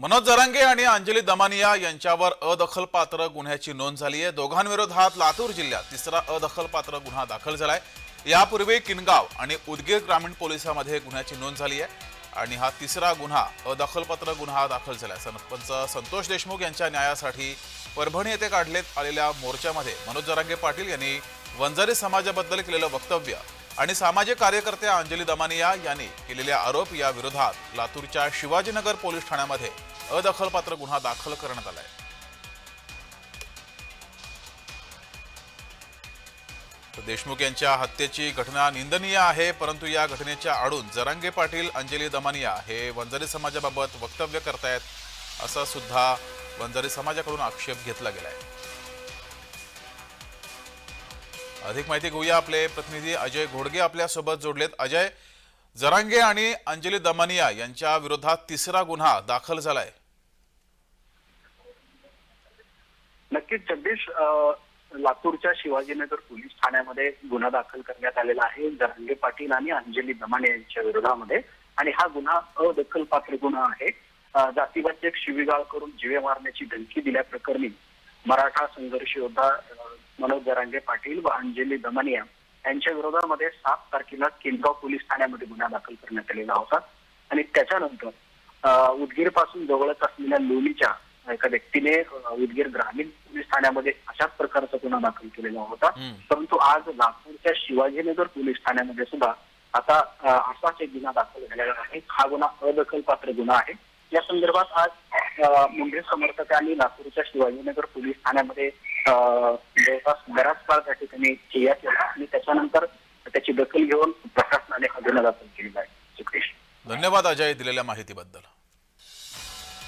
मनोज जरांगे आणि अंजली दमानिया यांच्यावर अदखलपात्र गुन्ह्याची नोंद झाली आहे. दोघांविरोधात लातूर जिल्ह्यात तिसरा अदखलपात्र गुन्हा दाखल झालाय. यापूर्वी किनगाव आणि उदगीर ग्रामीण पोलिसांमध्ये गुन्ह्याची नोंद झाली आहे आणि हा तिसरा गुन्हा अदखलपात्र गुन्हा दाखल झालाय. सरपंच संतोष देशमुख यांच्या न्यायासाठी परभणी येथे काढण्यात आलेल्या मोर्चामध्ये मनोज जरांगे पाटील यांनी वंजारी समाजाबद्दल केलेलं वक्तव्य आणि सामाजिक कार्यकर्त्या अंजली दमानिया यांनी केलेले आरोप या विरोधात लातूरच्या शिवाजीनगर पोलीस ठाण्यामध्ये अदखलपात्र गुन्हा दाखल करण्यात आलाय. देशमुख यांच्या हत्येची घटना निंदनीय आहे परंतु या घटनेच्या आडून जरांगे पाटील अंजली दमानिया हे वंजारी समाजाबाबत वक्तव्य करतायत असा सुद्धा वंजारी समाजाकडून आक्षेप घेतला गेलाय. अधिक माहिती घेऊया आपले प्रतिनिधी अजय घोडगे आपल्यासोबत जोडलेत. अजय जरांगे आणि अंजली दमानिया यांच्या विरोधात तिसरा गुन्हा दाखल झालाय. नक्कीच जगदीश लातूरच्या शिवाजीनगर पोलीस ठाण्यामध्ये गुन्हा दाखल करण्यात आलेला आहे. जरांगे पाटील आणि अंजली दमाने यांच्या विरोधामध्ये. आणि हा गुन्हा अदखल पात्र गुन्हा आहे. जातीवाचक शिवीगाळ करून जीवे मारण्याची धमकी दिल्याप्रकरणी मराठा संघर्ष योद्धा मनोज जरांगे पाटील व अंजली दमानिया यांच्या विरोधामध्ये सात तारखेला केंद्राव पोलीस ठाण्यामध्ये गुन्हा दाखल करण्यात आलेला होता. आणि त्याच्यानंतर उदगीरपासून जवळच असलेल्या लोणीच्या एका व्यक्तीने उदगीर ग्रामीण ठाण्यामध्ये अशाच प्रकारचा गुन्हा दाखल केलेला होता. परंतु आज नागपूरच्या शिवाजीनगर पोलीस ठाण्यामध्ये सुद्धा आता असाच एक गुन्हा दाखल झालेला आहे. हा गुन्हा अदखलपात्र गुन्हा आहे. या संदर्भात आज मुंबई समर्थकांनी लातूरच्या शिवाजीनगर पोलीस ठाण्यामध्ये जवळपास बराच काळ त्या ठिकाणी ठिय्या केला आणि त्याच्यानंतर त्याची दखल घेऊन प्रशासनाने हा गुन्हा दाखल केलेला आहे. धन्यवाद अजय दिलेल्या माहितीबद्दल.